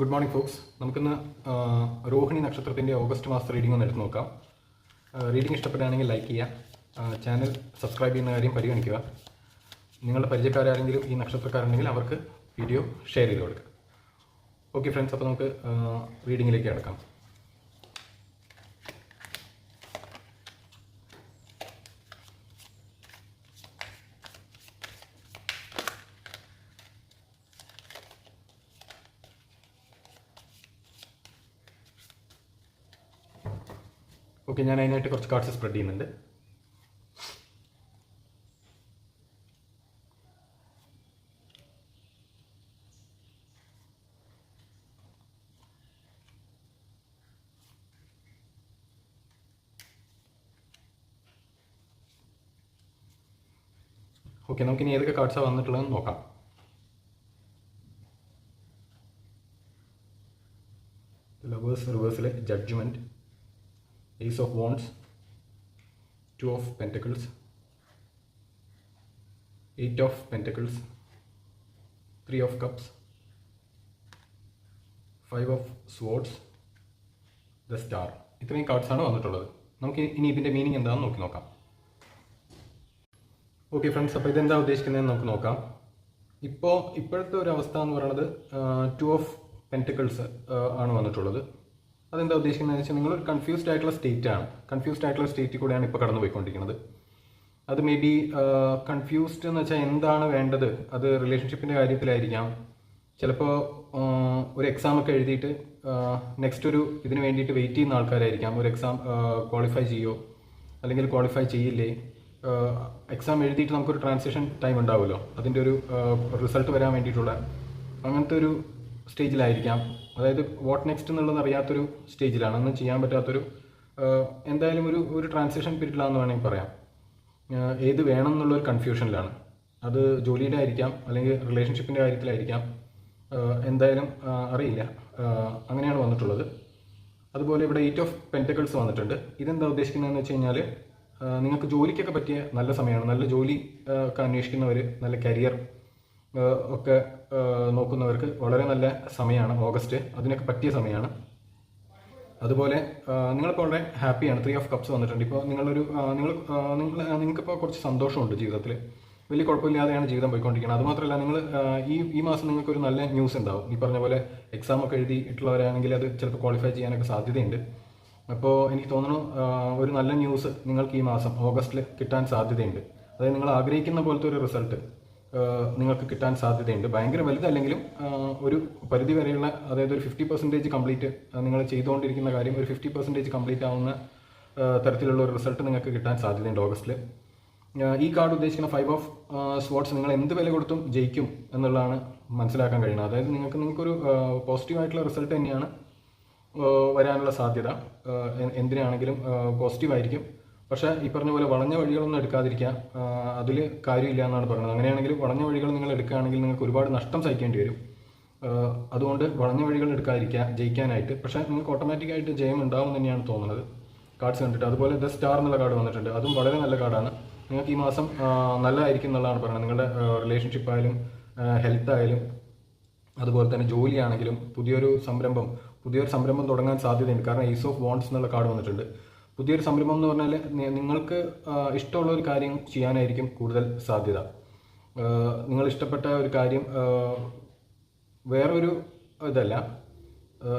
Good morning Fox നമുക്കിന്ന് രോഹിണി നക്ഷത്രത്തിന്റെ August മാസത്തെ റീഡിംഗ് ഒന്ന് എടുത്ത് നോക്കാം. റീഡിംഗ് ഇഷ്ടപ്പെടുകയാണെങ്കിൽ ലൈക്ക് ചെയ്യുക. ചാനൽ സബ്സ്ക്രൈബ് ചെയ്യുന്ന കാര്യം പരിഗണിക്കുക. നിങ്ങളുടെ പരിചയക്കാരാരെങ്കിലും ഈ നക്ഷത്രക്കാരുണ്ടെങ്കിൽ അവർക്ക് വീഡിയോ ഷെയർ ചെയ്ത് കൊടുക്കുക. ഓക്കെ ഫ്രണ്ട്സ് അപ്പോൾ നമുക്ക് റീഡിങ്ങിലേക്ക് കിടക്കാം. ഓക്കെ ഞാൻ അതിനായിട്ട് കുറച്ച് കാർഡ്സ് സ്പ്രെഡ് ചെയ്യുന്നുണ്ട്. ഓക്കെ നമുക്കിനി ഏതൊക്കെ കാർഡ്സാണ് വന്നിട്ടുള്ളതെന്ന് നോക്കാം. Lovers റിവേഴ്സിലെ judgement Ace of Wands, Two of Pentacles, Eight of Pentacles, Three of Cups, Five of Swords, The star ഇത്രയും ആണ് വന്നിട്ടുള്ളത്. നമുക്ക് ഇനി ഇതിന്റെ മീനിങ് എന്താണെന്ന് നോക്കി നോക്കാം. ഓക്കെ ഫ്രണ്ട്സ് അപ്പോൾ ഇതെന്താ ഉദ്ദേശിക്കുന്നതെന്ന് നമുക്ക് നോക്കാം. ഇപ്പോൾ ഇപ്പോഴത്തെ ഒരു അവസ്ഥ എന്ന് പറയുന്നത് ടു ഓഫ് പെന്റിക്കിൾസ് ആണ് വന്നിട്ടുള്ളത്. അതെന്താ ഉദ്ദേശിക്കുന്നത്? വെച്ചാൽ നിങ്ങൾ കൺഫ്യൂസ്ഡ് ആയിട്ടുള്ള സ്റ്റേറ്റ് ആണ്. കൺഫ്യൂസ്ഡ് ആയിട്ടുള്ള സ്റ്റേറ്റിൽ കൂടെയാണ് ഇപ്പോൾ കടന്നു പോയിക്കൊണ്ടിരിക്കുന്നത്. അത് മേ ബി കൺഫ്യൂസ്ഡ് എന്ന് വെച്ചാൽ എന്താണ് വേണ്ടത്? അത് റിലേഷൻഷിപ്പിന്റെ കാര്യത്തിലായിരിക്കാം. ചിലപ്പോൾ ഒരു എക്സാം ഒക്കെ എഴുതിയിട്ട് നെക്സ്റ്റ് ഒരു ഇതിന് വേണ്ടിയിട്ട് വെയിറ്റ് ചെയ്യുന്ന ആൾക്കാരായിരിക്കാം. ഒരു എക്സാം ക്വാളിഫൈ ചെയ്യോ? അല്ലെങ്കിൽ ക്വാളിഫൈ ചെയ്യില്ലേ? എക്സാം എഴുതിയിട്ട് നമുക്കൊരു ട്രാൻസാക്ഷൻ ടൈം ഉണ്ടാവുമല്ലോ. അതിന്റെ ഒരു റിസൾട്ട് വരാൻ വേണ്ടിയിട്ടുള്ള അങ്ങനത്തെ ഒരു സ്റ്റേജിലായിരിക്കാം. അതായത് വാട്ട് നെക്സ്റ്റ് എന്നുള്ളത് അറിയാത്തൊരു സ്റ്റേജിലാണ്. ഒന്നും ചെയ്യാൻ പറ്റാത്തൊരു എന്തായാലും ഒരു ഒരു ട്രാൻസിഷൻ പീരീഡിലാണെന്ന് വേണമെങ്കിൽ പറയാം. ഏത് വേണം എന്നുള്ള ഒരു കൺഫ്യൂഷനിലാണ് അത് ജോലിയുടെ ആയിരിക്കാം അല്ലെങ്കിൽ റിലേഷൻഷിപ്പിന്റെ കാര്യത്തിലായിരിക്കാം. എന്തായാലും അറിയില്ല. അങ്ങനെയാണ് വന്നിട്ടുള്ളത്. അതുപോലെ ഇവിടെ എയ്റ്റ് ഓഫ് പെന്റക്കിൾസ് വന്നിട്ടുണ്ട്. ഇതെന്താ ഉദ്ദേശിക്കുന്നതെന്ന് വെച്ച് കഴിഞ്ഞാൽ നിങ്ങൾക്ക് ജോലിക്കൊക്കെ പറ്റിയ നല്ല സമയമാണ്. നല്ല ജോലി ഒക്കെ അന്വേഷിക്കുന്നവർ നല്ല കരിയർ ഒക്കെ നോക്കുന്നവർക്ക് വളരെ നല്ല സമയമാണ് ഓഗസ്റ്റ്. അതിനൊക്കെ പറ്റിയ സമയമാണ്. അതുപോലെ നിങ്ങളിപ്പോൾ വളരെ ഹാപ്പിയാണ്. ത്രീ ഓഫ് കപ്സ് വന്നിട്ടുണ്ട്. ഇപ്പോൾ നിങ്ങളൊരു നിങ്ങൾ നിങ്ങൾ നിങ്ങൾക്കിപ്പോൾ കുറച്ച് സന്തോഷമുണ്ട് ജീവിതത്തിൽ വലിയ കുഴപ്പമില്ലാതെയാണ് ജീവിതം പോയിക്കൊണ്ടിരിക്കുന്നത്. അതുമാത്രമല്ല നിങ്ങൾ ഈ ഈ മാസം നിങ്ങൾക്ക് ഒരു നല്ല ന്യൂസ് ഉണ്ടാവും. ഈ പറഞ്ഞ പോലെ എക്സാം ഒക്കെ എഴുതിയിട്ടുള്ളവരാണെങ്കിൽ അത് ചിലപ്പോൾ ക്വാളിഫൈ ചെയ്യാനൊക്കെ സാധ്യതയുണ്ട്. അപ്പോൾ എനിക്ക് തോന്നുന്നു ഒരു നല്ല ന്യൂസ് നിങ്ങൾക്ക് ഈ മാസം ഓഗസ്റ്റിൽ കിട്ടാൻ സാധ്യതയുണ്ട്. അതായത് നിങ്ങൾ ആഗ്രഹിക്കുന്ന പോലത്തെ ഒരു റിസൾട്ട് നിങ്ങൾക്ക് കിട്ടാൻ സാധ്യതയുണ്ട്. ഭയങ്കര വലുതല്ലെങ്കിലും ഒരു പരിധി വരെയുള്ള അതായത് ഒരു ഫിഫ്റ്റി പെർസെന്റേജ് കംപ്ലീറ്റ് നിങ്ങൾ ചെയ്തുകൊണ്ടിരിക്കുന്ന കാര്യം ഒരു ഫിഫ്റ്റി പെർസെന്റേജ് കംപ്ലീറ്റ് ആവുന്ന തരത്തിലുള്ള ഒരു റിസൾട്ട് നിങ്ങൾക്ക് കിട്ടാൻ സാധ്യതയുണ്ട് ഓഗസ്റ്റിൽ. ഈ കാർഡ് ഉദ്ദേശിക്കുന്ന ഫൈവ് ഓഫ് സ്പോർട്സ് നിങ്ങൾ എന്ത് വില കൊടുത്തും ജയിക്കും എന്നുള്ളതാണ് മനസ്സിലാക്കാൻ കഴിയുന്നത്. അതായത് നിങ്ങൾക്ക് നിങ്ങൾക്കൊരു പോസിറ്റീവ് ആയിട്ടുള്ള റിസൾട്ട് തന്നെയാണ് വരാനുള്ള സാധ്യത. എന്തിനാണെങ്കിലും പോസിറ്റീവ് ആയിരിക്കും. പക്ഷേ ഈ പറഞ്ഞ പോലെ വളഞ്ഞ വഴികളൊന്നും എടുക്കാതിരിക്കുക അതിൽ കാര്യമില്ല എന്നാണ് പറയുന്നത്. അങ്ങനെയാണെങ്കിൽ വളഞ്ഞ വഴികൾ നിങ്ങൾ എടുക്കുകയാണെങ്കിൽ നിങ്ങൾക്ക് ഒരുപാട് നഷ്ടം സഹിക്കേണ്ടി വരും. അതുകൊണ്ട് വളഞ്ഞ വഴികൾ എടുക്കാതിരിക്കുക ജയിക്കാനായിട്ട്. പക്ഷേ നിങ്ങൾക്ക് ഓട്ടോമാറ്റിക്കായിട്ട് ജയം ഉണ്ടാവും തന്നെയാണ് തോന്നുന്നത്. കാർഡ്സ് കണ്ടിട്ട്. അതുപോലെ ദ സ്റ്റാർ എന്നുള്ള കാർഡ് വന്നിട്ടുണ്ട്. അതും വളരെ നല്ല കാർഡാണ്. നിങ്ങൾക്ക് ഈ മാസം നല്ലതായിരിക്കും എന്നുള്ളതാണ് പറയുന്നത്. നിങ്ങളുടെ റിലേഷൻഷിപ്പ് ആയാലും ഹെൽത്ത് ആയാലും അതുപോലെ തന്നെ ജോലിയാണെങ്കിലും പുതിയൊരു സംരംഭം പുതിയൊരു സംരംഭം തുടങ്ങാൻ സാധ്യതയുണ്ട്. കാരണം ഈസ് ഓഫ് വോൺസ് എന്നുള്ള കാർഡ് വന്നിട്ടുണ്ട്. പുതിയൊരു സംരംഭം എന്ന് പറഞ്ഞാൽ നിങ്ങൾക്ക് ഇഷ്ടമുള്ള ഒരു കാര്യം ചെയ്യാനായിരിക്കും കൂടുതൽ സാധ്യത. നിങ്ങൾ ഇഷ്ടപ്പെട്ട ഒരു കാര്യം വേറൊരു ഇതല്ല.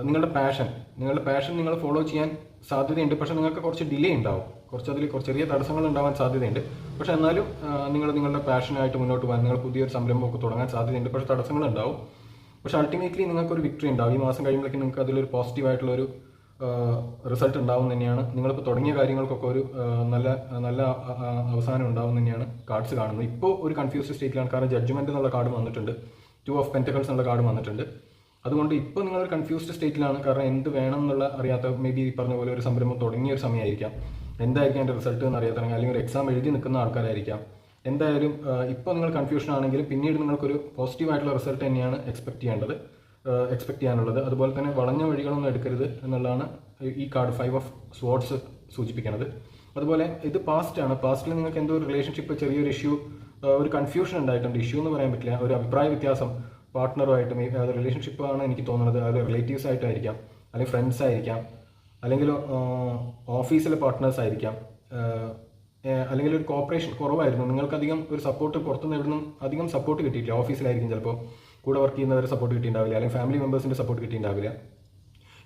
നിങ്ങളുടെ പാഷൻ നിങ്ങളുടെ പാഷൻ നിങ്ങൾ ഫോളോ ചെയ്യാൻ സാധ്യതയുണ്ട്. പക്ഷേ നിങ്ങൾക്ക് കുറച്ച് ഡിലേ ഉണ്ടാവും. കുറച്ച് അതിൽ കുറച്ച് ചെറിയ തടസ്സങ്ങൾ ഉണ്ടാവാൻ സാധ്യതയുണ്ട്. പക്ഷെ എന്നാലും നിങ്ങൾ നിങ്ങളുടെ പാഷനായിട്ട് മുന്നോട്ട് പോകാൻ നിങ്ങൾ പുതിയൊരു സംരംഭമൊക്കെ തുടങ്ങാൻ സാധ്യതയുണ്ട്. പക്ഷേ തടസ്സങ്ങൾ ഉണ്ടാവും. പക്ഷേ അൾട്ടിമേറ്റ്ലി നിങ്ങൾക്കൊരു വിക്ടറി ഉണ്ടാവും. ഈ മാസം കഴിയുമ്പോഴേക്കും നിങ്ങൾക്ക് അതിലൊരു പോസിറ്റീവ് ആയിട്ടുള്ള ഒരു റിസൾട്ട് ഉണ്ടാവും തന്നെയാണ്. നിങ്ങളിപ്പോൾ തുടങ്ങിയ കാര്യങ്ങൾക്കൊക്കെ ഒരു നല്ല നല്ല അവസാനം ഉണ്ടാവും തന്നെയാണ് കാർഡ്സ് കാണുന്നത്. ഇപ്പോൾ ഒരു കൺഫ്യൂസ്ഡ് സ്റ്റേറ്റിലാണ് കാരണം ജഡ്ജ്മെന്റ് എന്നുള്ള കാർഡ് വന്നിട്ടുണ്ട്. ടു ഓഫ് പെന്റക്കൾസ് എന്നുള്ള കാർഡ് വന്നിട്ടുണ്ട്. അതുകൊണ്ട് ഇപ്പോൾ ഒരു കൺഫ്യൂസ്ഡ് സ്റ്റേറ്റിലാണ് കാരണം എന്ത് വേണം എന്നുള്ള അറിയാത്ത മേ ബി പറഞ്ഞ പോലെ ഒരു സംരംഭം തുടങ്ങിയ ഒരു സമയമായിരിക്കാം. എന്തായിരിക്കും അതിന്റെ റിസൾട്ട് എന്ന് അറിയാത്ത അല്ലെങ്കിൽ ഒരു എക്സാം എഴുതി നിൽക്കുന്ന ആൾക്കാരായിരിക്കാം. എന്തായാലും ഇപ്പോൾ നിങ്ങൾ കൺഫ്യൂഷൻ ആണെങ്കിലും പിന്നീട് നിങ്ങൾക്കൊരു പോസിറ്റീവ് ആയിട്ടുള്ള റിസൾട്ട് തന്നെയാണ് എക്സ്പെക്ട് ചെയ്യേണ്ടത്. എക്സ്പെക്ട് ചെയ്യാനുള്ളത്. അതുപോലെ തന്നെ വളഞ്ഞ വഴികളൊന്നും എടുക്കരുത് എന്നുള്ളതാണ് ഈ കാർഡ് ഫൈവ് ഓഫ് സ്വാർഡ്സ് സൂചിപ്പിക്കുന്നത് അതുപോലെ ഇത് പാസ്റ്റ് ആണ്. പാസ്റ്റിൽ നിങ്ങൾക്ക് എന്തോ ഒരു റിലേഷൻഷിപ്പ് ചെറിയൊരു ഇഷ്യൂ ഒരു കൺഫ്യൂഷൻ ഉണ്ടായിട്ടുണ്ട്. ഇഷ്യൂ എന്ന് പറയാൻ പറ്റില്ല. ഒരു അഭിപ്രായ വ്യത്യാസം പാർട്ട്ണറുമായിട്ട് അത് റിലേഷൻഷിപ്പ് ആണ് എനിക്ക് തോന്നുന്നത്. അത് റിലേറ്റീവ്സ് ആയിട്ടായിരിക്കാം. അല്ലെങ്കിൽ ഫ്രണ്ട്സ് ആയിരിക്കാം. അല്ലെങ്കിൽ ഓഫീസിലെ പാർട്ട്നേഴ്സ് ആയിരിക്കാം. അല്ലെങ്കിൽ ഒരു കോപ്പറേഷൻ കുറവായിരുന്നു. നിങ്ങൾക്കധികം ഒരു സപ്പോർട്ട് പുറത്തുനിന്ന് എവിടെ നിന്നും അധികം സപ്പോർട്ട് കിട്ടിയിട്ടില്ല. ഓഫീസിലായിരിക്കും ചിലപ്പോൾ. കൂടെ വർക്ക് ചെയ്യുന്നവരെ സപ്പോർട്ട് കിട്ടിയിട്ടുണ്ടാവില്ല അല്ലെങ്കിൽ ഫാമിലി മെമ്പേഴ്സിന്റെ സപ്പോർട്ട് കിട്ടിയിട്ടുണ്ടാവില്ല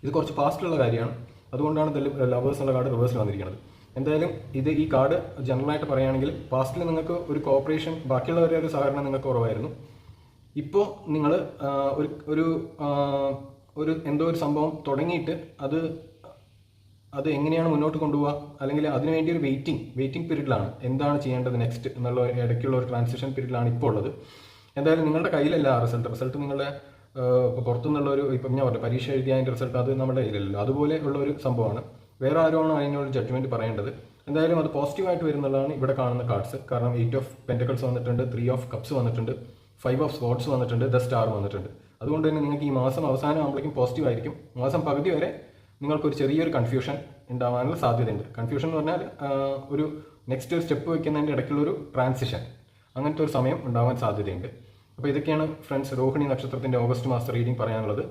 ഇത് കുറച്ച് പാസ്റ്റുള്ള കാര്യമാണ്. അതുകൊണ്ടാണ് ലവേഴ്സ് എന്നുള്ള കാർഡ് റിവേഴ്സിൽ വന്നിരിക്കുന്നത് എന്തായാലും ഇത് ഈ കാർഡ് ജനറലായിട്ട് പറയുകയാണെങ്കിൽ പാസ്റ്റിൽ നിങ്ങൾക്ക് ഒരു കോപ്പറേഷൻ ബാക്കിയുള്ളവരുടെ ഒരു സഹകരണം നിങ്ങൾക്ക് കുറവായിരുന്നു. ഇപ്പോൾ നിങ്ങൾ ഒരു ഒരു ഒരു എന്തോ ഒരു സംഭവം തുടങ്ങിയിട്ട് അത് അത് എങ്ങനെയാണ് മുന്നോട്ട് കൊണ്ടുപോകുക അല്ലെങ്കിൽ അതിനുവേണ്ടി ഒരു വെയിറ്റിംഗ് വെയിറ്റിംഗ് പീരീഡിലാണ് എന്താണ് ചെയ്യേണ്ടത് നെക്സ്റ്റ് എന്നുള്ള ഇടയ്ക്കുള്ള ഒരു ട്രാൻസിഷൻ പീരീഡിലാണ് ഇപ്പോൾ ഉള്ളത്. എന്തായാലും നിങ്ങളുടെ കയ്യിലല്ല ആ റിസൾട്ട് റിസൾട്ട് നിങ്ങളുടെ ഇപ്പോൾ പുറത്തുനിന്നുള്ള ഒരു ഇപ്പം ഞാൻ പറഞ്ഞു പരീക്ഷ എഴുതിയ അതിന്റെ റിസൾട്ട് അത് നമ്മുടെ കയ്യിലല്ലോ അതുപോലെ ഉള്ള ഒരു സംഭവമാണ്. വേറെ ആരുമാണ് അതിനോട് ജഡ്ജ്മെന്റ് പറയേണ്ടത്? എന്തായാലും അത് പോസിറ്റീവായിട്ട് വരുന്നുള്ളതാണ് ഇവിടെ കാണുന്ന കാർഡ്സ് കാരണം എയ്റ്റ് ഓഫ് പെന്റക്കിൾസ് വന്നിട്ടുണ്ട് ത്രീ ഓഫ് കപ്സ് വന്നിട്ടുണ്ട് ഫൈവ് ഓഫ് സ്പോർട്സ് വന്നിട്ടുണ്ട് ദ സ്റ്റാർ വന്നിട്ടുണ്ട്. അതുകൊണ്ട് തന്നെ നിങ്ങൾക്ക് ഈ മാസം അവസാനം ആകുമ്പോഴേക്കും പോസിറ്റീവ് ആയിരിക്കും. മാസം പകുതി വരെ നിങ്ങൾക്കൊരു ചെറിയൊരു കൺഫ്യൂഷൻ ഉണ്ടാവാനുള്ള സാധ്യതയുണ്ട്. കൺഫ്യൂഷൻ എന്ന് പറഞ്ഞാൽ ഒരു നെക്സ്റ്റ് സ്റ്റെപ്പ് വയ്ക്കുന്നതിന്റെ ഇടയ്ക്കുള്ളൊരു ട്രാൻസിഷൻ അങ്ങനത്തെ ഒരു സമയം ഉണ്ടാവാൻ സാധ്യതയുണ്ട്. അപ്പോൾ ഇതൊക്കെയാണ് ഫ്രണ്ട്സ് രോഹിണി നക്ഷത്രത്തിന്റെ ഓഗസ്റ്റ് മാസ റീഡിംഗ് പറയാനുള്ളത്.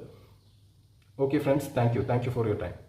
Okay friends thank you. Thank you for your time.